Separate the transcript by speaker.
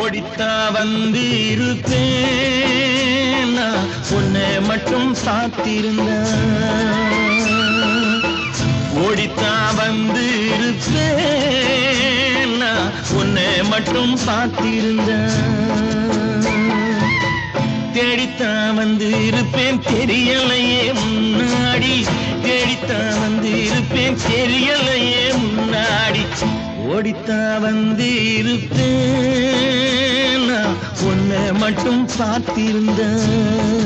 Speaker 1: ஓடித்தா வந்து இருப்பேன் உன்னை மட்டும் சாத்திருந்த. ஓடித்தா வந்து இருப்பேன் உன்னை மட்டும் சாத்திருந்த. தேடித்தா வந்து இருப்பேன் தெரியலையே முன்னாடி. தேடித்தா வந்து இருப்பேன் தெரியலையே ஓடித்தான் வந்து இருப்பேன் நான் உன்னை மட்டும் பார்த்திருந்தேன்.